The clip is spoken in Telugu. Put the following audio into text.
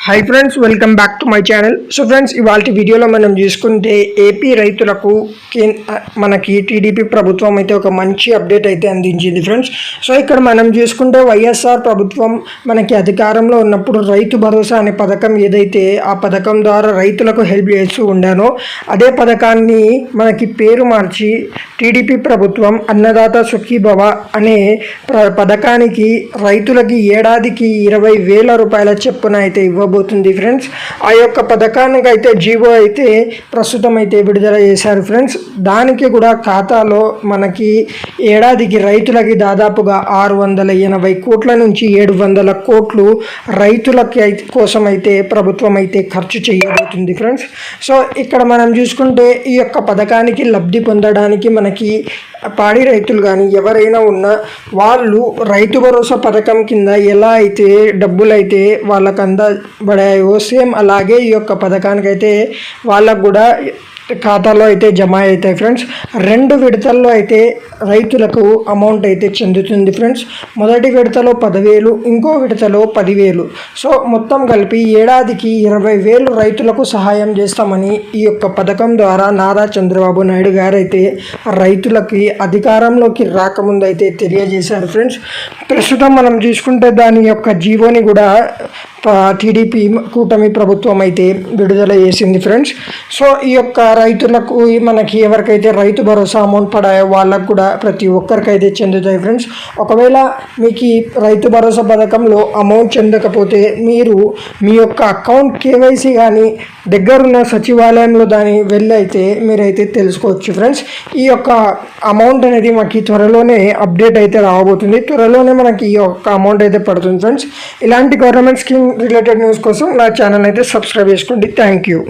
Hi friends welcome back to my channel so friends ఇవాళ వీడియోలో మనం చూసుకుంటే ఏపీ రైతులకు మనకి టీడీపీ ప్రభుత్వం అయితే ఒక మంచి అప్డేట్ అయితే అందించింది ఫ్రెండ్స్ సో ఇక్కడ మనం చూసుకుంటే వైఎస్ఆర్ ప్రభుత్వం మనకి అధికారంలో ఉన్నప్పుడు రైతు భరోసా అనే పథకం ఏదైతే ఆ పథకం ద్వారా రైతులకు హెల్ప్ చేస్తూ ఉండానో అదే పథకాన్ని మనకి పేరు మార్చి టీడీపీ ప్రభుత్వం అన్నదాత సుఖీభవ అనే పథకానికి రైతులకి ఏడాదికి ఇరవై వేల రూపాయల చెప్పున అయితే ఇవ్వబోతుంది ఫ్రెండ్స్. ఆ యొక్క పథకానికి అయితే జీవో అయితే ప్రస్తుతం అయితే విడుదల చేశారు ఫ్రెండ్స్. దానికి కూడా ఖాతాలో మనకి ఏడాదికి రైతులకి దాదాపుగా ఆరు వందల ఎనభై కోట్ల నుంచి ఏడు వందల కోట్లు రైతులకి అయితే కోసం అయితే ప్రభుత్వం అయితే ఖర్చు చేయబోతుంది ఫ్రెండ్స్. సో ఇక్కడ మనం చూసుకుంటే ఈ యొక్క పథకానికి లబ్ధి పొందడానికి మనకి పాడి రైతులు కానీ ఎవరైనా ఉన్నా వాళ్ళు రైతు భరోసా పథకం కింద ఎలా అయితే డబ్బులు అయితే వాళ్ళకు అందబడాయో సేమ్ అలాగే ఈ యొక్క పథకానికైతే వాళ్ళకు కూడా ఖాతాలో అయితే జమ అవుతాయి ఫ్రెండ్స్. రెండు విడతల్లో అయితే రైతులకు అమౌంట్ అయితే చెందుతుంది ఫ్రెండ్స్ మొదటి విడతలో పదివేలు ఇంకో విడతలో పదివేలు. సో మొత్తం కలిపి ఏడాదికి ఇరవై వేలు రైతులకు సహాయం చేస్తామని ఈ యొక్క పథకం ద్వారా నారా చంద్రబాబు నాయుడు గారైతే రైతులకి అధికారంలోకి రాకముందు అయితే తెలియజేశారు ఫ్రెండ్స్ ప్రస్తుతం మనం చూసుకుంటే దాని యొక్క జీవోని కూడా టీడీపీ కూటమి ప్రభుత్వం అయితే విడుదల చేసింది ఫ్రెండ్స్. సో ఈ యొక్క రైతులకు మనకి ఎవరికైతే రైతు భరోసా అమౌంట్ పడాయో వాళ్ళకు కూడా ప్రతి ఒక్కరికైతే చెందుతాయి ఫ్రెండ్స్. ఒకవేళ మీకు ఈ రైతు భరోసా పథకంలో అమౌంట్ చెందకపోతే మీరు మీ యొక్క అకౌంట్ కేవైసీ కానీ దగ్గరున్న సచివాలయంలో దాని వెళ్ళి అయితే మీరైతే తెలుసుకోవచ్చు ఫ్రెండ్స్. ఈ యొక్క అమౌంట్ అనేది మనకి త్వరలోనే అప్డేట్ అయితే రాబోతుంది. త్వరలోనే మనకి ఈ యొక్క అమౌంట్ అయితే పడుతుంది ఫ్రెండ్స్. ఇలాంటి గవర్నమెంట్ స్కీమ్ రిలేటెడ్ న్యూస్ కోసం నా ఛానల్ అయితే సబ్స్క్రైబ్ చేసుకోండి. Thank you